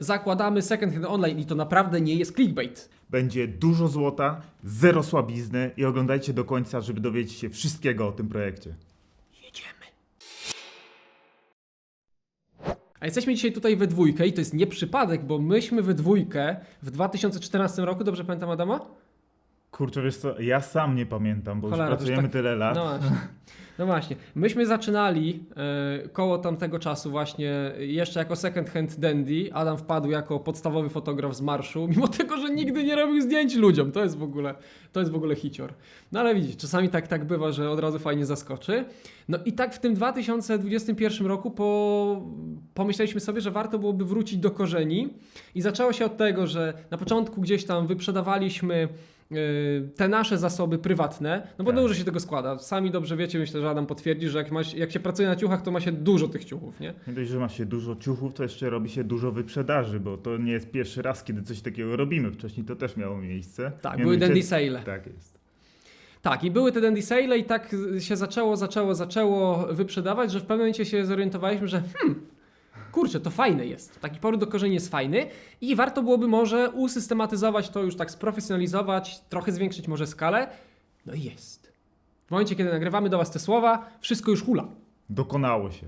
zakładamy second hand online i to naprawdę nie jest clickbait. Będzie dużo złota, zero słabizny i oglądajcie do końca, żeby dowiedzieć się wszystkiego o tym projekcie. Jedziemy. A jesteśmy dzisiaj tutaj we dwójkę i to jest nie przypadek, bo myśmy we dwójkę w 2014 roku, dobrze pamiętam Adama? Kurczę, wiesz co, ja sam nie pamiętam, bo Cholera, już pracujemy tak- tyle lat. No właśnie. No właśnie. Myśmy zaczynali e, koło tamtego czasu właśnie jeszcze jako second hand dandy. Adam wpadł jako podstawowy fotograf z marszu, mimo tego, że nigdy nie robił zdjęć ludziom. To jest w ogóle, to jest w ogóle hicior. No ale widzisz, czasami tak, tak bywa, że od razu fajnie zaskoczy. No i tak w tym 2021 roku po, pomyśleliśmy sobie, że warto byłoby wrócić do korzeni i zaczęło się od tego, że na początku gdzieś tam wyprzedawaliśmy y, te nasze zasoby prywatne, no bo Tak. dużo się tego składa. Sami dobrze wiecie, myślę, że Adam potwierdzi, że jak, ma, się- jak się pracuje na ciuchach, to ma się dużo tych ciuchów, nie? Nie dość, że ma się dużo ciuchów, to jeszcze robi się dużo wyprzedaży, bo to nie jest pierwszy raz, kiedy coś takiego robimy. Wcześniej to też miało miejsce. Tak, Mianowicie- były dandy sale. Tak jest. Tak, i były te dandy sale i tak się zaczęło, zaczęło, zaczęło wyprzedawać, że w pewnym momencie się zorientowaliśmy, że hmm, kurczę, to fajne jest. Taki powrót do korzeni jest fajny i warto byłoby może usystematyzować to już tak, sprofesjonalizować, trochę zwiększyć może skalę. No i jest. W momencie, kiedy nagrywamy do Was te słowa, wszystko już hula. Dokonało się.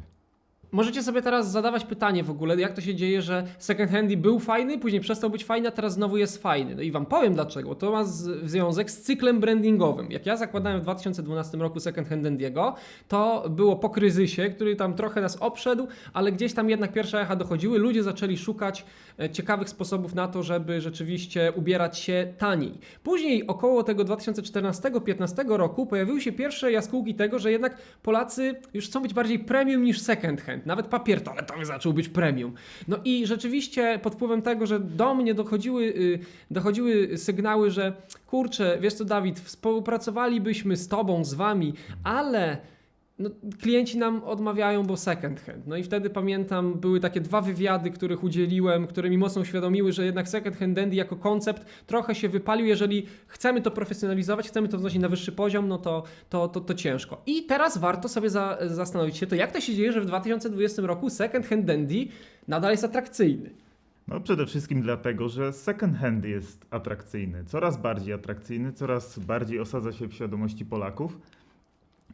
Możecie sobie teraz zadawać pytanie w ogóle, jak to się dzieje, że second handy był fajny, później przestał być fajny, a teraz znowu jest fajny. No i wam powiem dlaczego. To ma z, związek z cyklem brandingowym. Jak ja zakładałem w 2012 roku second hand dandiego, to było po kryzysie, który tam trochę nas obszedł, ale gdzieś tam jednak pierwsze echa dochodziły. Ludzie zaczęli szukać e, ciekawych sposobów na to, żeby rzeczywiście ubierać się taniej. Później około tego 2014-15 roku pojawiły się pierwsze jaskółki tego, że jednak Polacy już chcą być bardziej premium niż second hand. Nawet papier toaletowy zaczął być premium. No i rzeczywiście pod wpływem tego, że do mnie dochodziły, y, dochodziły sygnały, że kurczę, wiesz co Dawid, współpracowalibyśmy z tobą, z wami, ale no, klienci nam odmawiają, bo second hand. No i wtedy pamiętam, były takie dwa wywiady, których udzieliłem, które mi mocno uświadomiły, że jednak second hand dandy jako koncept trochę się wypalił. Jeżeli chcemy to profesjonalizować, chcemy to wnosić na wyższy poziom, no to, to, to, to ciężko. I teraz warto sobie za, zastanowić się, to jak to się dzieje, że w 2020 roku second hand dandy nadal jest atrakcyjny. No przede wszystkim dlatego, że second hand jest atrakcyjny. Coraz bardziej atrakcyjny, coraz bardziej osadza się w świadomości Polaków.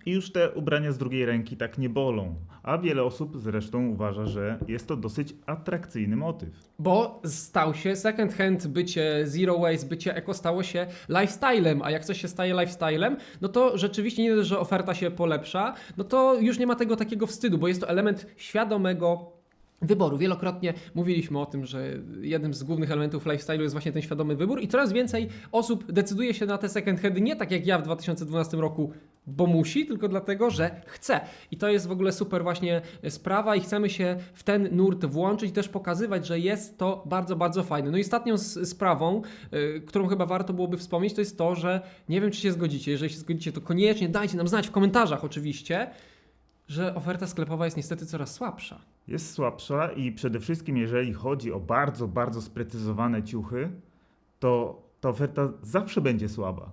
I już te ubrania z drugiej ręki tak nie bolą. A wiele osób zresztą uważa, że jest to dosyć atrakcyjny motyw. Bo stał się second hand, bycie zero waste, bycie eko stało się lifestylem, a jak coś się staje lifestylem, no to rzeczywiście nie dość, że oferta się polepsza, no to już nie ma tego takiego wstydu, bo jest to element świadomego wyboru. Wielokrotnie mówiliśmy o tym, że jednym z głównych elementów lifestyle'u jest właśnie ten świadomy wybór i coraz więcej osób decyduje się na te second handy nie tak jak ja w 2012 roku, bo musi, tylko dlatego, że chce. I to jest w ogóle super właśnie sprawa i chcemy się w ten nurt włączyć też pokazywać, że jest to bardzo, bardzo fajne. No i ostatnią sprawą, y, którą chyba warto byłoby wspomnieć, to jest to, że nie wiem, czy się zgodzicie. Jeżeli się zgodzicie, to koniecznie dajcie nam znać w komentarzach oczywiście, że oferta sklepowa jest niestety coraz słabsza. Jest słabsza i przede wszystkim jeżeli chodzi o bardzo, bardzo sprecyzowane ciuchy, to ta oferta zawsze będzie słaba.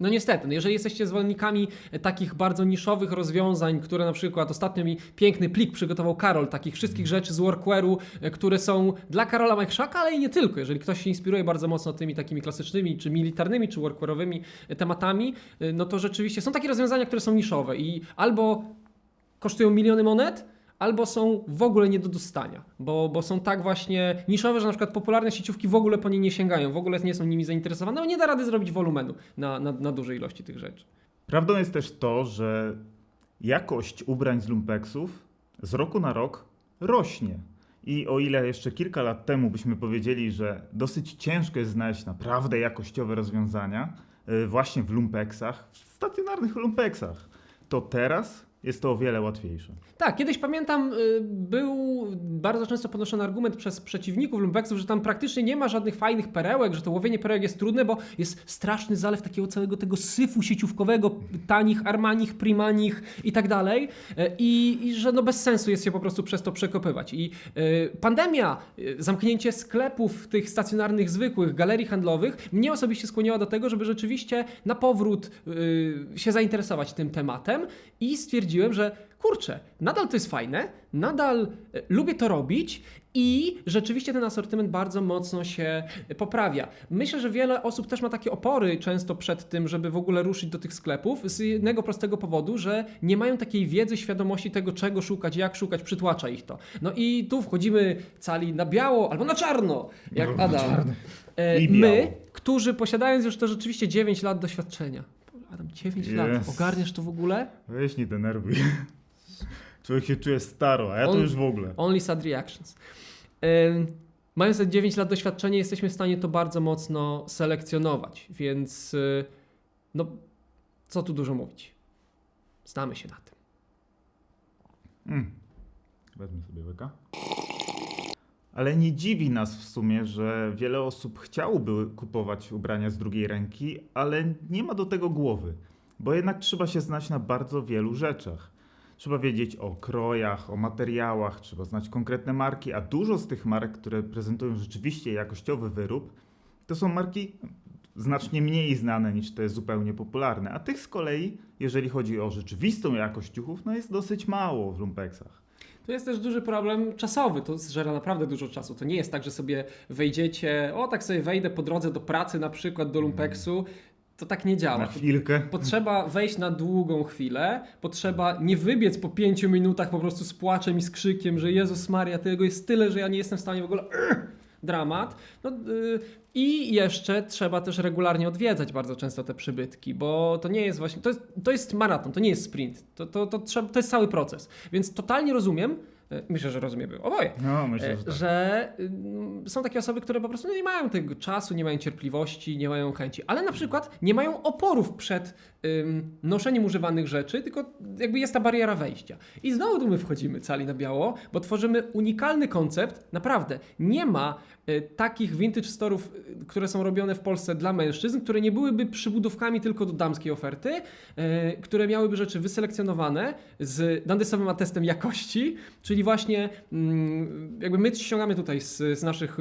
No niestety, no jeżeli jesteście zwolennikami takich bardzo niszowych rozwiązań, które na przykład ostatnio mi piękny plik przygotował Karol, takich wszystkich rzeczy z workwearu, e, które są dla Karola Majchrzaka, ale i nie tylko. Jeżeli ktoś się inspiruje bardzo mocno tymi takimi klasycznymi, czy militarnymi, czy workwearowymi e, tematami, e, no to rzeczywiście są takie rozwiązania, które są niszowe i albo kosztują miliony monet, albo są w ogóle nie do dostania, bo, bo są tak właśnie niszowe, że na przykład popularne sieciówki w ogóle po nie nie sięgają, w ogóle nie są nimi zainteresowane, bo nie da rady zrobić wolumenu na, na, na dużej ilości tych rzeczy. Prawdą jest też to, że jakość ubrań z lumpeksów z roku na rok rośnie. I o ile jeszcze kilka lat temu byśmy powiedzieli, że dosyć ciężko jest znaleźć naprawdę jakościowe rozwiązania y, właśnie w lumpeksach, w stacjonarnych lumpeksach, to teraz jest to o wiele łatwiejsze. Tak, kiedyś pamiętam, y, był bardzo często podnoszony argument przez przeciwników lumpeksów, że tam praktycznie nie ma żadnych fajnych perełek, że to łowienie perełek jest trudne, bo jest straszny zalew takiego całego tego syfu sieciówkowego, tanich, armanich, primanich i tak dalej. Y, I, I że no bez sensu jest się po prostu przez to przekopywać. I y, pandemia, y, zamknięcie sklepów tych stacjonarnych, zwykłych, galerii handlowych, mnie osobiście skłoniła do tego, żeby rzeczywiście na powrót y, się zainteresować tym tematem i stwierdziłem, że kurczę, nadal to jest fajne, nadal e, lubię to robić i rzeczywiście ten asortyment bardzo mocno się e, poprawia. Myślę, że wiele osób też ma takie opory często przed tym, żeby w ogóle ruszyć do tych sklepów z jednego prostego powodu, że nie mają takiej wiedzy, świadomości tego, czego szukać, jak szukać, przytłacza ich to. No i tu wchodzimy cali na biało albo na czarno, jak No, Adam. E, My, którzy posiadając już to rzeczywiście 9 lat doświadczenia. Adam, 9 lat. Jest. Ogarniesz to w ogóle? Weź nie denerwuj. Człowiek się czuje staro, a ja to On- już w ogóle. Only sad reactions. Ym, Mając te 9 lat doświadczenia, jesteśmy w stanie to bardzo mocno selekcjonować, więc y, no, co tu dużo mówić. Znamy się na tym. Mm. Wezmę sobie łyka. Ale nie dziwi nas w sumie, że wiele osób chciałoby kupować ubrania z drugiej ręki, ale nie ma do tego głowy, bo jednak trzeba się znać na bardzo wielu rzeczach. Trzeba wiedzieć o krojach, o materiałach, trzeba znać konkretne marki, a dużo z tych marek, które prezentują rzeczywiście jakościowy wyrób, to są marki znacznie mniej znane niż te zupełnie popularne, a tych z kolei, jeżeli chodzi o rzeczywistą jakość ciuchów, no jest dosyć mało w lumpeksach. Tu jest też duży problem czasowy, to zżera naprawdę dużo czasu. To nie jest tak, że sobie wejdziecie, o tak sobie wejdę po drodze do pracy na przykład do Lumpeksu. To tak nie działa. Na chwilkę. Potrzeba wejść na długą chwilę, potrzeba nie wybiec po pięciu minutach po prostu z płaczem i z krzykiem, że Jezus Maria, tego jest tyle, że ja nie jestem w stanie w ogóle... Dramat. No, y, I jeszcze trzeba też regularnie odwiedzać bardzo często te przybytki, bo to nie jest właśnie, to jest, to jest maraton, to nie jest sprint, to, to, to, trzeba, to jest cały proces. Więc totalnie rozumiem, y, myślę, że rozumiemy oboje, No, myślę, E, że tak. że y, są takie osoby, które po prostu nie mają tego czasu, nie mają cierpliwości, nie mają chęci, ale na przykład nie mają oporów przed noszeniem używanych rzeczy, tylko jakby jest ta bariera wejścia. I znowu tu my wchodzimy cali na biało, bo tworzymy unikalny koncept, naprawdę. Nie ma y, takich vintage storów, y, które są robione w Polsce dla mężczyzn, które nie byłyby przybudówkami tylko do damskiej oferty, y, które miałyby rzeczy wyselekcjonowane z dandysowym atestem jakości, czyli właśnie mm, jakby my ściągamy tutaj z, z naszych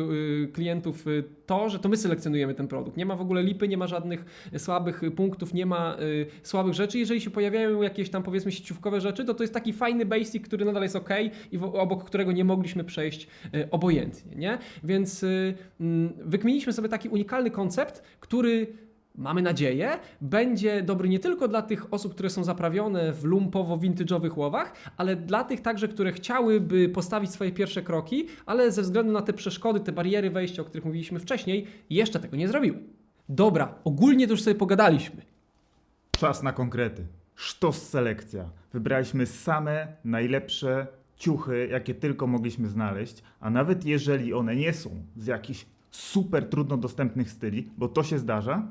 klientów to, że to my selekcjonujemy ten produkt. Nie ma w ogóle lipy, nie ma żadnych słabych punktów, nie ma y, słabych rzeczy. Jeżeli się pojawiają jakieś tam powiedzmy sieciówkowe rzeczy, to to jest taki fajny basic, który nadal jest ok i obok którego nie mogliśmy przejść y, obojętnie, nie? Więc y, mm, wykminiliśmy sobie taki unikalny koncept, który mamy nadzieję, będzie dobry nie tylko dla tych osób, które są zaprawione w lumpowo-vintage'owych łowach, ale dla tych także, które chciałyby postawić swoje pierwsze kroki, ale ze względu na te przeszkody, te bariery wejścia, o których mówiliśmy wcześniej, jeszcze tego nie zrobiły. Dobra, ogólnie to już sobie pogadaliśmy. Czas na konkrety. Sztos selekcja. Wybraliśmy same najlepsze ciuchy, jakie tylko mogliśmy znaleźć, a nawet jeżeli one nie są z jakichś super trudno dostępnych styli, bo to się zdarza,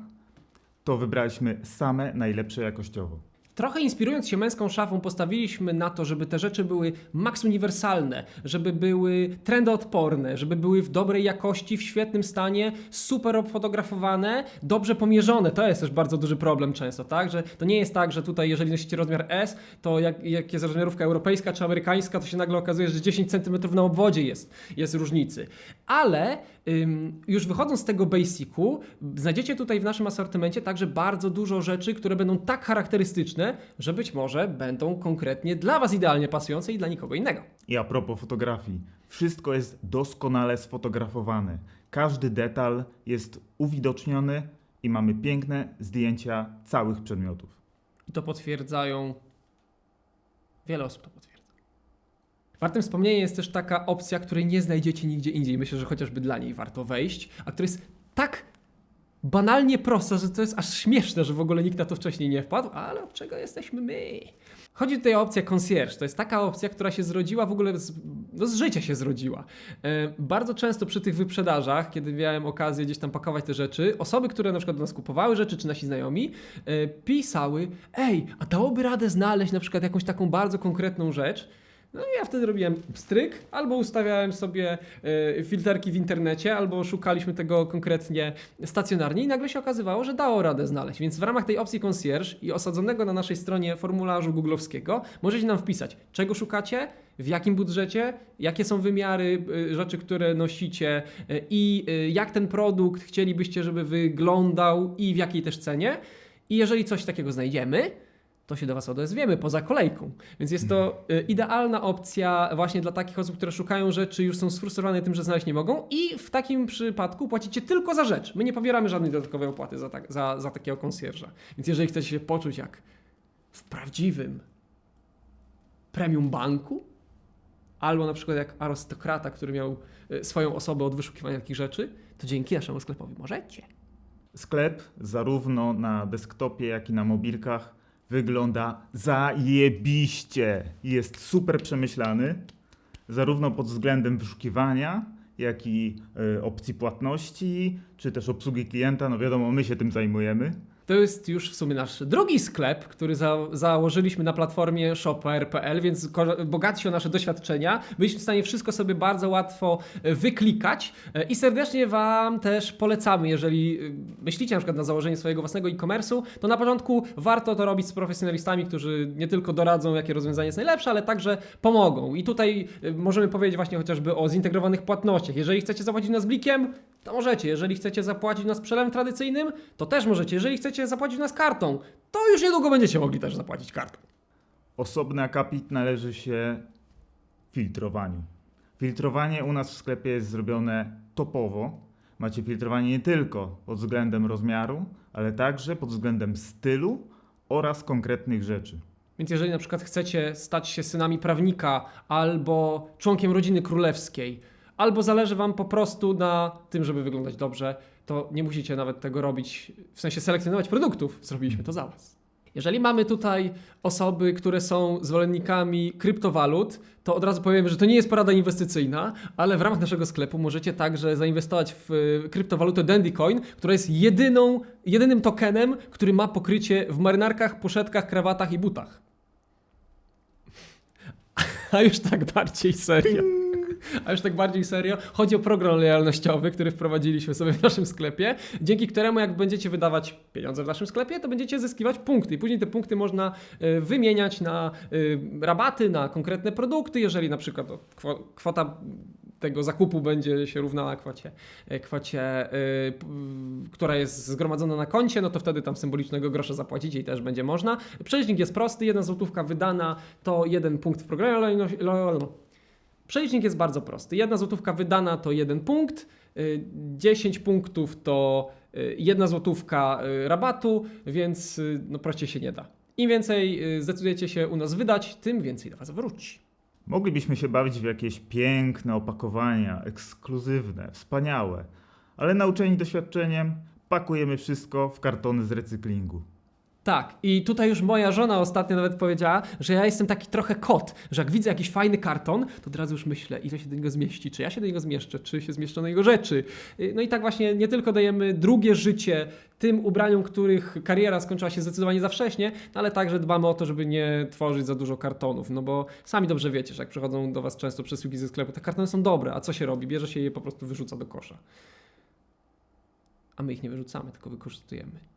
to wybraliśmy same najlepsze jakościowo. Trochę inspirując się męską szafą, postawiliśmy na to, żeby te rzeczy były maks uniwersalne, żeby były trendoodporne, żeby były w dobrej jakości, w świetnym stanie, super obfotografowane, dobrze pomierzone. To jest też bardzo duży problem często, tak? Że to nie jest tak, że tutaj, jeżeli nosicie rozmiar S, to jak, jak jest rozmiarówka europejska czy amerykańska, to się nagle okazuje, że 10 cm na obwodzie jest, jest różnicy. Ale ym, już wychodząc z tego basicu, znajdziecie tutaj w naszym asortymencie także bardzo dużo rzeczy, które będą tak charakterystyczne, że być może będą konkretnie dla Was idealnie pasujące i dla nikogo innego. I a propos fotografii, wszystko jest doskonale sfotografowane. Każdy detal jest uwidoczniony i mamy piękne zdjęcia całych przedmiotów. I to potwierdzają. Wiele osób to potwierdza. Wartym wspomnienia jest też taka opcja, której nie znajdziecie nigdzie indziej. Myślę, że chociażby dla niej warto wejść, a która jest tak banalnie prosta, że to jest aż śmieszne, że w ogóle nikt na to wcześniej nie wpadł, ale od czego jesteśmy my? Chodzi tutaj o opcję concierge. To jest taka opcja, która się zrodziła w ogóle z, no z życia się zrodziła. E, bardzo często przy tych wyprzedażach, kiedy miałem okazję gdzieś tam pakować te rzeczy, osoby, które na przykład do nas kupowały rzeczy, czy nasi znajomi, e, pisały, ej, a dałoby radę znaleźć na przykład jakąś taką bardzo konkretną rzecz, no i ja wtedy robiłem stryk, albo ustawiałem sobie y, filterki w internecie, albo szukaliśmy tego konkretnie stacjonarnie i nagle się okazywało, że dało radę znaleźć. Więc w ramach tej opcji concierge i osadzonego na naszej stronie formularzu googlowskiego możecie nam wpisać, czego szukacie, w jakim budżecie, jakie są wymiary y, rzeczy, które nosicie y, i jak ten produkt chcielibyście, żeby wyglądał i w jakiej też cenie. I jeżeli coś takiego znajdziemy, to się do Was odezwiemy poza kolejką. Więc jest to y, idealna opcja właśnie dla takich osób, które szukają rzeczy, już są sfrustrowane tym, że znaleźć nie mogą i w takim przypadku płacicie tylko za rzecz. My nie pobieramy żadnej dodatkowej opłaty za, tak, za, za takiego konsjerza. Więc jeżeli chcecie się poczuć jak w prawdziwym premium banku, albo na przykład jak arystokrata, który miał y, swoją osobę od wyszukiwania takich rzeczy, to dzięki naszemu sklepowi możecie. Sklep zarówno na desktopie, jak i na mobilkach wygląda zajebiście. Jest super przemyślany, zarówno pod względem wyszukiwania, jak i y, opcji płatności, czy też obsługi klienta. No wiadomo, my się tym zajmujemy. To jest już w sumie nasz drugi sklep, który za, założyliśmy na platformie shopper.pl, więc bogatsi o nasze doświadczenia. Byliśmy w stanie wszystko sobie bardzo łatwo e, wyklikać e, i serdecznie Wam też polecamy, jeżeli e, myślicie na przykład na założenie swojego własnego e-commerce'u, to na początku warto to robić z profesjonalistami, którzy nie tylko doradzą, jakie rozwiązanie jest najlepsze, ale także pomogą. I tutaj możemy powiedzieć właśnie chociażby o zintegrowanych płatnościach. Jeżeli chcecie zapłacić nas blikiem, to możecie. Jeżeli chcecie zapłacić nas przelewem tradycyjnym, to też możecie. Jeżeli chcecie zapłacić nas kartą, to już niedługo będziecie mogli też zapłacić kartą. Osobny akapit należy się filtrowaniu. Filtrowanie u nas w sklepie jest zrobione topowo. Macie filtrowanie nie tylko pod względem rozmiaru, ale także pod względem stylu oraz konkretnych rzeczy. Więc jeżeli na przykład chcecie stać się synami prawnika albo członkiem rodziny królewskiej, albo zależy wam po prostu na tym, żeby wyglądać dobrze, to nie musicie nawet tego robić, w sensie selekcjonować produktów, zrobiliśmy to za was. Jeżeli mamy tutaj osoby, które są zwolennikami kryptowalut, to od razu powiem, że to nie jest porada inwestycyjna, ale w ramach naszego sklepu możecie także zainwestować w y, kryptowalutę Dandycoin, która jest jedyną, jedynym tokenem, który ma pokrycie w marynarkach, poszetkach, krawatach i butach. A już tak bardziej serio. A już tak bardziej serio, chodzi o program lojalnościowy, który wprowadziliśmy sobie w naszym sklepie, dzięki któremu jak będziecie wydawać pieniądze w naszym sklepie, to będziecie zyskiwać punkty. I później te punkty można y, wymieniać na y, rabaty, na konkretne produkty, jeżeli na przykład kwota tego zakupu będzie się równała kwocie, y, kwocie która jest zgromadzona na koncie, no to wtedy tam symbolicznego grosza zapłacicie i też będzie można. Przelicznik jest prosty, jedna złotówka wydana to jeden punkt w programie lojalności. Lo, Przelicznik jest bardzo prosty. Jedna złotówka wydana to jeden punkt, y, 10 punktów to y, jedna złotówka y, rabatu, więc y, no prościej się nie da. Im więcej y, zdecydujecie się u nas wydać, tym więcej do Was wróci. Moglibyśmy się bawić w jakieś piękne opakowania, ekskluzywne, wspaniałe, ale nauczeni doświadczeniem pakujemy wszystko w kartony z recyklingu. Tak, i tutaj już moja żona ostatnio nawet powiedziała, że ja jestem taki trochę kot, że jak widzę jakiś fajny karton, to od razu już myślę, ile się do niego zmieści, czy ja się do niego zmieszczę, czy się zmieszczą do jego rzeczy. Y, No i tak właśnie nie tylko dajemy drugie życie tym ubraniom, których kariera skończyła się zdecydowanie za wcześnie, no ale także dbamy o to, żeby nie tworzyć za dużo kartonów, no bo sami dobrze wiecie, że jak przychodzą do Was często przesyłki ze sklepu, te kartony są dobre, a co się robi? Bierze się je po prostu wyrzuca do kosza. A my ich nie wyrzucamy, tylko wykorzystujemy.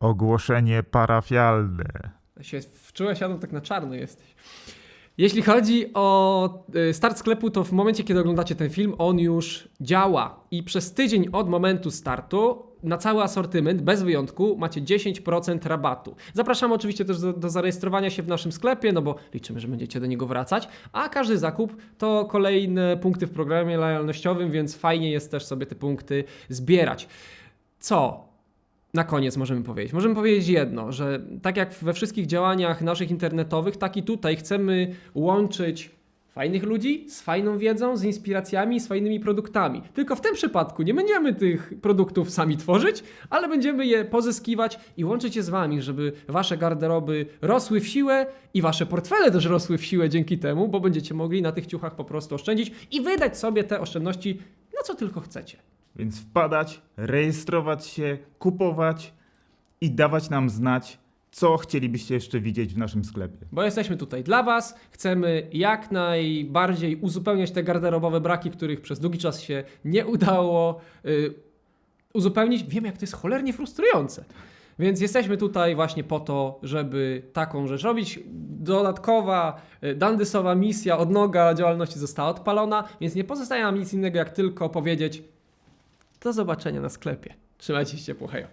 Ogłoszenie parafialne. się wczułeś, Adam, tak na czarno jesteś. Jeśli chodzi o y, start sklepu, to w momencie, kiedy oglądacie ten film, on już działa. I przez tydzień od momentu startu na cały asortyment, bez wyjątku, macie 10% rabatu. Zapraszamy oczywiście też do, do zarejestrowania się w naszym sklepie, no bo liczymy, że będziecie do niego wracać. A każdy zakup to kolejne punkty w programie lojalnościowym, więc fajnie jest też sobie te punkty zbierać. Co? Na koniec możemy powiedzieć? Możemy powiedzieć jedno, że tak jak we wszystkich działaniach naszych internetowych, tak i tutaj chcemy łączyć fajnych ludzi z fajną wiedzą, z inspiracjami, z fajnymi produktami. Tylko w tym przypadku nie będziemy tych produktów sami tworzyć, ale będziemy je pozyskiwać i łączyć je z wami, żeby wasze garderoby rosły w siłę i wasze portfele też rosły w siłę dzięki temu, bo będziecie mogli na tych ciuchach po prostu oszczędzić i wydać sobie te oszczędności na co tylko chcecie. Więc wpadać, rejestrować się, kupować i dawać nam znać, co chcielibyście jeszcze widzieć w naszym sklepie. Bo jesteśmy tutaj dla Was, chcemy jak najbardziej uzupełniać te garderobowe braki, których przez długi czas się nie udało y, uzupełnić. Wiem, jak to jest cholernie frustrujące. Więc jesteśmy tutaj właśnie po to, żeby taką rzecz robić. Dodatkowa, y, dandysowa misja odnoga działalności została odpalona, więc nie pozostaje nam nic innego, jak tylko powiedzieć do zobaczenia na sklepie. Trzymajcie się ciepło, hejo.